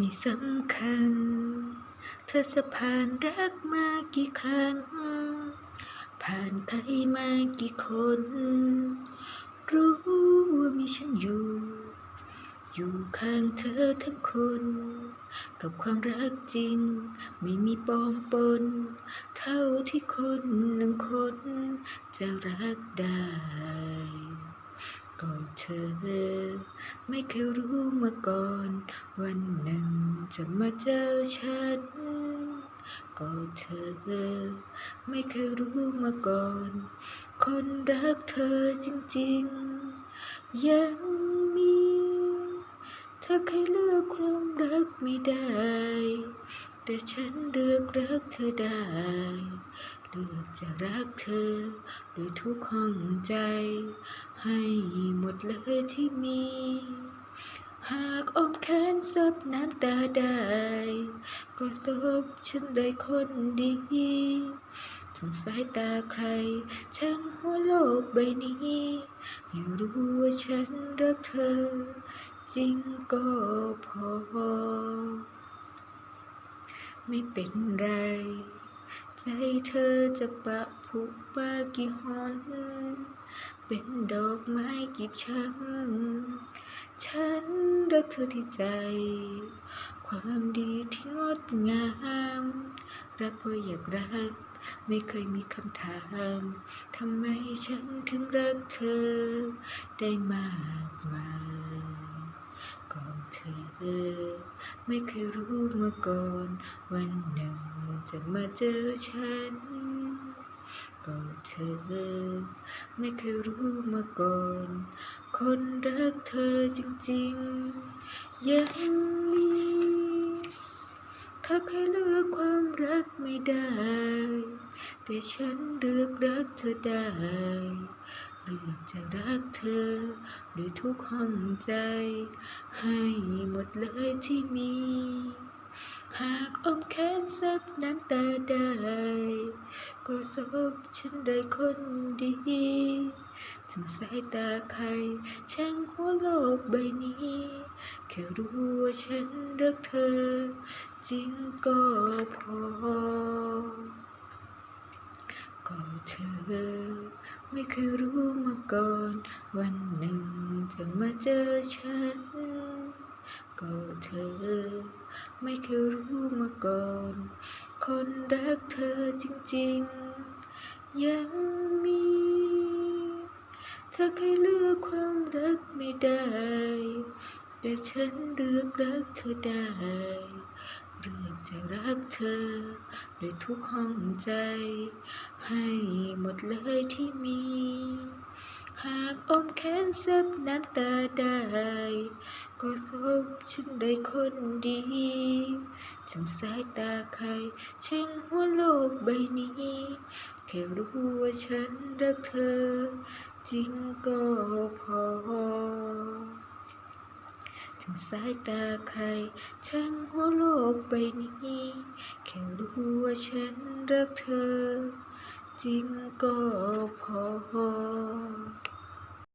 ไม่สำคัญ เธอจะผ่านรักมากี่ครั้ง ผ่านใครมากี่คน รู้ว่ามีฉันอยู่ อยู่ข้างเธอทั้งคน กับความรักจริง ไม่มีปองปน เท่าที่คนหนึ่งคนจะรักได้ ก็เธอ ไม่เคยรู้มาก่อน วันหนึ่งจะมาเจอฉันก็เธอ ไม่เคยรู้มาก่อน คนรักเธอจริงๆ ยังมีเธอเคยเลือกความรักไม่ได้ แต่ฉันเลือกรักเธอได้ เลือกจะรักเธอด้วยทุกห้องใจ ให้หมดเลยที่มี หากอมแขนซบน้ำตาได้ ก็ตบฉันได้คนดีสงสายตาใคร ช่างหัวโลกใบนี้ไม่รู้ว่าฉันรักเธอ จริงก็พอ ไม่เป็นไร ใจเธอจะปะผุมากี่หนเป็นดอกไม้กี่ช้ำฉันรักเธอที่ใจ ความดีที่งดงาม รักเพราะอยากรัก ไม่เคยมีคำถามทำไมฉันถึงรักเธอได้มากมาย ก่อเธอไม่เคยรู้มาก่อน วันหนึ่งจะมาเจอฉันก็เธอ ไม่เคยรู้มาก่อน คนรักเธอจริงๆ ยังมีเธอเคยเลือกความรักไม่ได้ แต่ฉันเลือกรักเธอได้ เลือกจะรักเธอด้วยทุกห้องใจ ให้หมดเลยที่มี หากอมแขนซับน้ำตาได้ ก็ซบฉันได้คนดีถึงสายตาใครช่างหัวโลกใบนี้ แค่รู้ว่าฉันรักเธอ จริงก็พอ ก็เธอ ไม่เคยรู้มาก่อน วันหนึ่งจะมาเจอฉัน ก็เธอ ไม่เคยรู้มาก่อน คนรักเธอจริงๆ ยังมี เธอเคยเลือกความรักไม่ได้ แต่ฉันเลือกรักเธอได้ เลือกจะรักเธอด้วยทุกห้องใจ ให้หมดเลยที่มี หากอมแขนซับน้ำตาได้ ก็ซบฉันได้คนดีถึงสายตาใครช่างหัวโลกใบนี้ แค่รู้ว่าฉันรักเธอ จริงก็พอ ถึงสายตาใครทั้งหัวโลกใบนี้ แค่รู้ว่าฉันรักเธอ จริงก็พอ